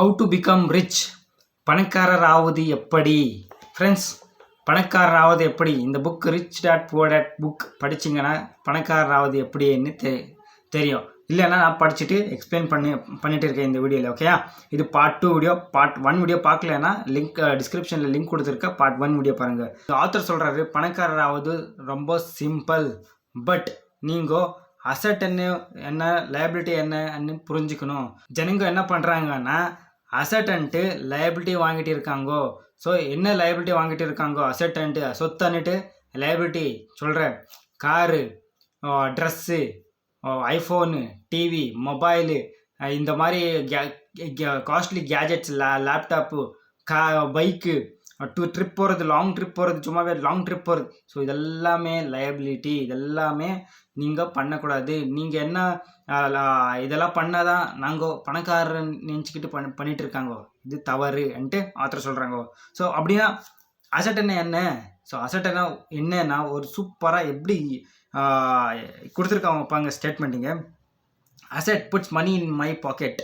How to become rich பணக்காரர் ஆவது எப்படி? ஃப்ரெண்ட்ஸ் பணக்காரர் ஆவது எப்படி? இந்த book rich dad poor dad book படிச்சிங்கன்னா பணக்காரர் ஆவது எப்படின்னு தெ தெரியும். இல்லைன்னா நான் படிச்சுட்டு எக்ஸ்பிளைன் பண்ணி பண்ணிட்டு இருக்கேன் இந்த வீடியோவில் ஓகேயா இது part two video part one video பார்க்கலன்னா லிங்க் டிஸ்கிரிப்ஷனில் லிங்க் கொடுத்துருக்க பார்ட் ஒன் வீடியோ பாருங்கள் ஆத்தர் சொல்கிறாரு பணக்காரர் ஆவது ரொம்ப சிம்பிள் பட் நீங்கள் அசட் என்ன என்ன லைபிலிட்டி என்னன்னு புரிஞ்சுக்கணும். ஜனங்க என்ன பண்ணுறாங்கன்னா அசட்டன்ட்டு லைபிலிட்டி வாங்கிட்டு இருக்காங்கோ ஸோ என்ன லைபிலிட்டி வாங்கிட்டு இருக்காங்கோ அசட்டன்ட்டு சொத்தன்னுட்டு லைபிலிட்டி சொல்கிறேன் car dress iPhone TV mobile இந்த மாதிரி காஸ்ட்லி கேஜெட்ஸ் லே லேப்டாப்பு கா பைக்கு டூ ட்ரிப் போகிறது லாங் ட்ரிப் போகிறது சும்மாவே லாங் ட்ரிப் போகிறது ஸோ இதெல்லாமே லயபிலிட்டி இதெல்லாமே நீங்கள் பண்ணக்கூடாது. நீங்கள் என்ன இதெல்லாம் பண்ணால் தான் நாங்கள் பணக்காரர் நினச்சிக்கிட்டு பண்ண பண்ணிட்டு இருக்காங்கோ இது தவறுன்ட்டு ஆத்தர் சொல்கிறாங்க ஸோ அப்படின்னா அசட் என்ன என்ன? ஸோ அசட் என்ன என்னன்னா ஒரு சூப்பராக எப்படி கொடுத்துருக்காங்க பாங்க ஸ்டேட்மெண்ட்டுங்க asset puts money in my pocket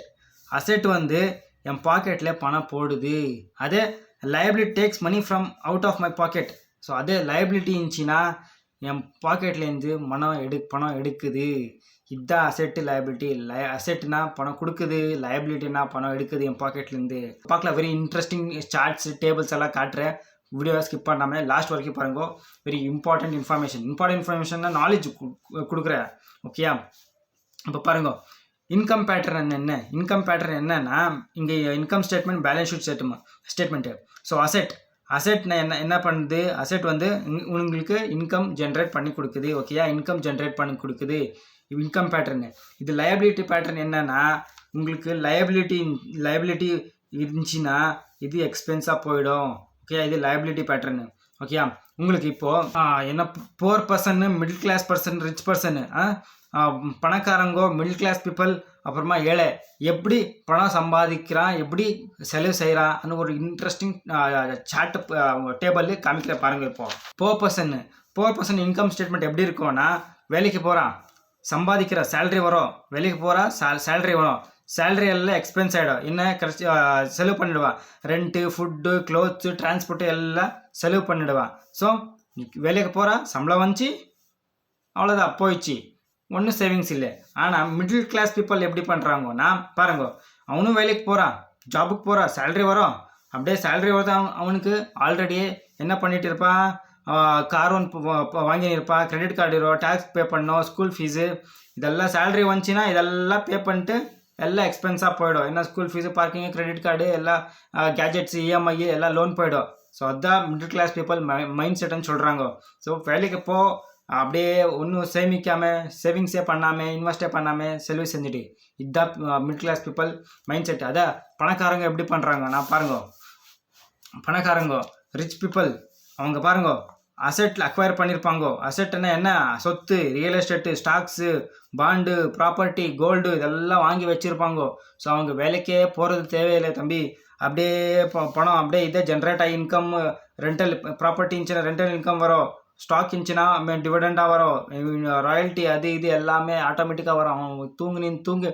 asset வந்து என் பாக்கெட்டில் பணம் போடுது. அதே liability takes money from out of my pocket so அதே லயபிலிட்டி இருந்துச்சுன்னா என் பாக்கெட்லேருந்து பணம் எடு பணம் எடுக்குது. இதுதான் அசெட்டு லயபிலிட்டி லை அசெட்னா பணம் கொடுக்குது. லயபிலிட்டினா பணம் எடுக்குது என் பாக்கெட்லேருந்து பார்க்கலாம். வெரி இன்ட்ரெஸ்டிங் சார்ட்ஸ் டேபிள்ஸ் எல்லாம் காட்டுறேன். வீடியோவை ஸ்கிப் பண்ணாமல் லாஸ்ட் வரைக்கும் பாருங்க. வெரி இம்பார்ட்டன்ட் இன்ஃபர்மேஷன் இம்பார்ட்டன்ட் இன்ஃபர்மேஷன்னா நாலேஜ் கொடுக்குறேன். ஓகேயா இப்போ பாருங்க. இன்கம் பேட்டர்ன் என்ன? இன்கம் பேட்டர்ன் என்னன்னா இங்கே income statement balance sheet statement statement so asset அசெட்னா என்ன என்ன பண்ணுது? அசெட் வந்து உங்களுக்கு இன்கம் ஜென்ரேட் பண்ணி கொடுக்குது ஓகேயா இன்கம் ஜென்ரேட் பண்ணி கொடுக்குது. இன்கம் பேட்டர்னு இது லயபிலிட்டி பேட்டர்ன் என்னன்னா உங்களுக்கு லயபிலிட்டி லயபிலிட்டி இருந்துச்சுன்னா இது எக்ஸ்பென்ஸாக போயிடும் ஓகே இது லயபிலிட்டி பேட்டர்னு ஓகேயா உங்களுக்கு இப்போ என்ன poor person middle class person rich person பணக்காரங்கோ middle class people அப்புறமா ஏழை எப்படி பணம் சம்பாதிக்கிறான் எப்படி செலவு செய்கிறான்னு ஒரு இன்ட்ரெஸ்டிங் சாட்டு டேபிள் காமிக்கிற பாருங்க இப்போ. Poor person poor person income statement எப்படி இருக்கும்னா வேலைக்கு போகிறான் சம்பாதிக்கிற சேல்ரி வரும் வேலைக்கு போகிறா சேல்ரி வரும். சேலரி எல்லாம் எக்ஸ்பென்ஸ் ஆகிடும் இன்னும் கடைசி செலவு பண்ணிடுவான். ரெண்ட்டு ஃபுட்டு க்ளோத்ஸு டிரான்ஸ்போர்ட்டு எல்லாம் செலவு பண்ணிடுவான். ஸோ வேலைக்கு போகிறா சம்பளம் வந்துச்சு அவ்வளோதான் போயிடுச்சு. ஒன்றும் சேவிங்ஸ் இல்லை. ஆனால் மிடில் கிளாஸ் பீப்புள் எப்படி பண்ணுறாங்க நான் பாருங்க அவனும் வேலைக்கு போகிறான் ஜாபுக்கு போகிறான் சேல்ரி வரும். அப்படியே சேல்ரி வருது அவன் அவனுக்கு ஆல்ரெடியே என்ன பண்ணிட்டு இருப்பான்? கார் ஒன்று வாங்கின்னு இருப்பான். கிரெடிட் கார்டு டேக்ஸ் பே பண்ணோம் ஸ்கூல் ஃபீஸு இதெல்லாம் சேல்ரி வந்துச்சுன்னா இதெல்லாம் பே பண்ணிட்டு எல்லாம் எக்ஸ்பென்ஸாக போயிடும். என்ன school fees parking credit card எல்லாம் கேஜெட்ஸ் இஎம்ஐ எல்லாம் லோன் போயிடும். ஸோ அதான் மிடில் கிளாஸ் பீப்புள் மைண்ட் செட்டுன்னு சொல்கிறாங்க ஸோ வேலைக்கு போ அப்படியே ஒன்றும் சேமிக்காமல் சேவிங்ஸே பண்ணாமல் இன்வெஸ்டே பண்ணாமல் செலவு செஞ்சுட்டு. இதுதான் middle class people mind set அதான் பணக்காரங்க எப்படி பண்ணுறாங்க நான் பாருங்க. பணக்காரங்க ரிச் பீப்புள் அவங்க பாருங்க. அசெட்டில் அக்வயர் பண்ணியிருப்பாங்கோ அசெட்னா என்ன? சொத்து real estate stocks bond property gold இதெல்லாம் வாங்கி வச்சுருப்பாங்கோ. ஸோ அவங்க வேலைக்கே போகிறது தேவையில்லை தம்பி. அப்படியே பணம் அப்படியே இதே ஜென்ரேட் ஆகி இன்கம் ரெண்டல் ப்ராப்பர்ட்டி இருந்துச்சுன்னா ரெண்டல் இன்கம் வரும். ஸ்டாக் இருந்துச்சுன்னா டிவிடெண்டாக வரும். ராயல்ட்டி அது இது எல்லாமே ஆட்டோமேட்டிக்காக வரும். அவன் தூங்கி நின் தூங்கி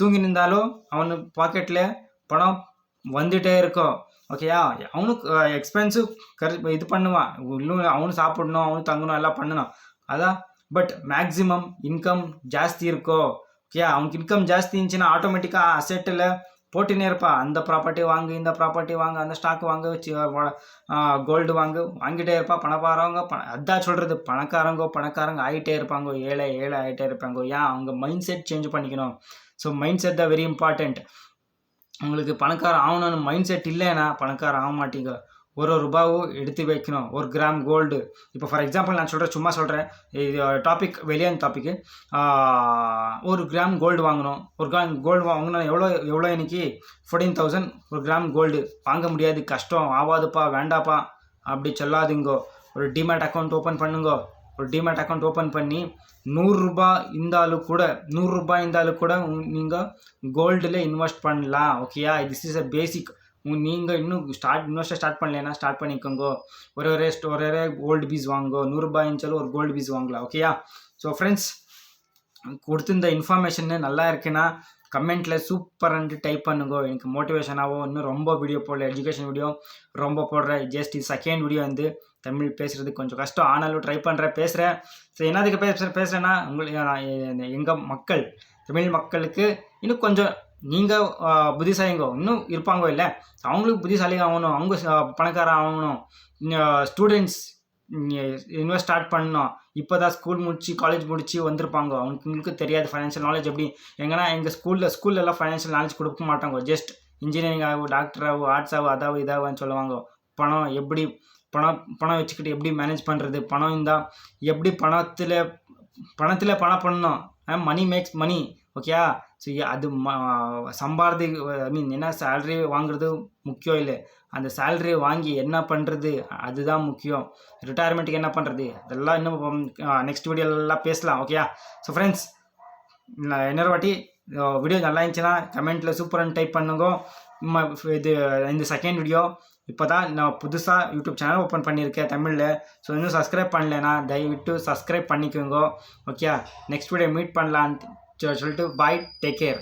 தூங்கி நின்றாலும் அவனு பாக்கெட்டில் பணம் வந்துகிட்டே இருக்கும். ஓகேயா அவனுக்கு எக்ஸ்பென்சிவ் கரு இது பண்ணுவான் இன்னும் அவனும் சாப்பிடணும் அவனும் தங்கணும் எல்லாம் பண்ணணும் அதான் பட் மேக்ஸிமம் இன்கம் ஜாஸ்தி இருக்கோ? ஓகேயா அவனுக்கு இன்கம் ஜாஸ்தி இருந்துச்சுன்னா ஆட்டோமேட்டிக்காக அசெட்டில் போட்டுனே இருப்பான் அந்த ப்ராப்பர்ட்டி வாங்கு இந்த ப்ராப்பர்ட்டி வாங்கு அந்த ஸ்டாக் வாங்கு கோல்டு வாங்கு வாங்கிட்டே இருப்பா. பணக்காரவங்க பண அதான் சொல்கிறது பணக்காரங்க பணக்காரங்க ஆகிட்டே இருப்பாங்க. ஏழை ஏழை ஆகிட்டே இருப்பாங்க. ஏன் அவங்க மைண்ட் செட் சேஞ்ச் பண்ணிக்கணும். ஸோ மைண்ட் செட் தான் வெரி இம்பார்ட்டண்ட் உங்களுக்கு பணக்காரன் ஆகணும்னு மைண்ட் செட் இல்லைன்னா பணக்காரன் ஆக மாட்டீங்க. ஒரு ஒரு ரூபாவும் எடுத்து வைக்கணும். ஒரு கிராம் கோல்டு இப்போ ஃபார் எக்ஸாம்பிள் நான் சொல்கிறேன் சும்மா சொல்கிறேன் இது டாபிக் வெளியான டாப்பிக்கு ஒரு கிராம் கோல்டு வாங்கணும். ஒரு கிராம் கோல்டு வாங்கினா எவ்வளோ எவ்வளோ இன்னைக்கு? ஃபோர்டீன் தௌசண்ட் ஒரு கிராம் கோல்டு வாங்க முடியாது. கஷ்டம். ஆகாதுப்பா வேண்டாப்பா. அப்படி சொல்லாதீங்கோ. ஒரு டிமேட் அக்கௌண்ட் ஓப்பன் பண்ணுங்கோ. ஒரு டிமேட் அக்கௌண்ட் ஓப்பன் பண்ணி நூறுரூபா இருந்தாலும் கூட நூறுரூபா இருந்தாலும் கூட நீங்கள் கோல்டில் இன்வெஸ்ட் பண்ணலாம் ஓகேயா திஸ் இஸ் அ பேசிக் நீங்கள் இன்னும் ஸ்டார்ட் இன்வெஸ்ட் ஸ்டார்ட் பண்ணலைன்னா ஸ்டார்ட் பண்ணிக்கோங்க. ஒரு ஒரே st- ஒரு ஒரே கோல்டு பீஸ் வாங்கோ. நூறுரூபா இருந்தாலும் ஒரு கோல்டு பீஸ் வாங்கலாம் ஓகேயா ஸோ ஃப்ரெண்ட்ஸ் கொடுத்திருந்த இன்ஃபர்மேஷன் நல்லா இருக்குன்னா கமெண்ட்டில் சூப்பர்ன்ட்டு டைப் பண்ணுங்க. எனக்கு மோட்டிவேஷனாகவும் இன்னும் ரொம்ப வீடியோ போடல எஜுகேஷன் வீடியோ ரொம்ப போடுற ஜஸ்ட் இது செகண்ட் வீடியோ வந்து தமிழ் பேசுகிறது கொஞ்சம் கஷ்டம். ஆனாலும் ட்ரை பண்ணுறேன் பேசுகிறேன் ஸோ என்னதுக்கு பேச பேசுகிறேன்னா உங்களுக்கு எங்கள் மக்கள் தமிழ் மக்களுக்கு இன்னும் கொஞ்சம் நீங்கள் புத்திசாலிங்க. இன்னும் இருப்பாங்க இல்லை? அவங்களுக்கு புத்திசாலி ஆகணும். அவங்க ச- பணக்காரன் ஆகணும். ஸ்டூடெண்ட்ஸ் இன்வெஸ்ட் ஸ்டார்ட் பண்ணோம். இப்போ தான் ஸ்கூல் முடிச்சு காலேஜ் முடிச்சு வந்திருப்பாங்க. அவங்களுக்கு தெரியாது ஃபைனான்ஷியல் நாலேஜ் எப்படி. எங்கன்னா எங்கள் ஸ்கூலில் ஸ்கூல்லலாம் ஃபைனான்ஷியல் நாலேஜ் கொடுக்க மாட்டாங்க. ஜஸ்ட் இன்ஜினியரிங் ஆகும் டாக்டர் ஆகும் ஆர்ட்ஸ் ஆகும் அதாவது இதாகும்னு சொல்லுவாங்க. பணம் எப்படி பணம் பணம் வச்சுக்கிட்டு எப்படி மேனேஜ் பண்ணுறது பணம் இருந்தால் எப்படி பணத்தில் பணத்தில் பணம் பண்ணணும்? மணி மேக்ஸ் மணி ஓகேயா ஸோ அது ம- சம்பாரதி ஐ மீன் என்ன சேலரி வாங்குறது முக்கியம் இல்லை. அந்த சேல்ரி வாங்கி என்ன பண்ணுறது அதுதான் முக்கியம். ரிட்டையர்மெண்ட்டுக்கு என்ன பண்ணுறது அதெல்லாம் இன்னும் நெக்ஸ்ட் வீடியோலாம் பேசலாம் ஓகேயா ஸோ ஃப்ரெண்ட்ஸ் இன்னொரு வாட்டி வீடியோ நல்லா இருந்துச்சுன்னா கமெண்ட்டில் சூப்பர்னு டைப் பண்ணுங்க. இது இந்த செகண்ட் வீடியோ இப்போ தான் நான் புதுசாக யூடியூப் சேனல் ஓப்பன் பண்ணியிருக்கேன் தமிழில். ஸோ இன்னும் சப்ஸ்கிரைப் பண்ணலைன்னா தயவிட்டு சப்ஸ்கிரைப் பண்ணிக்கோங்க ஓகே நெக்ஸ்ட் வீடியோ மீட் பண்ணலான்னு சொல்லிட்டு பாய் டேக் கேர்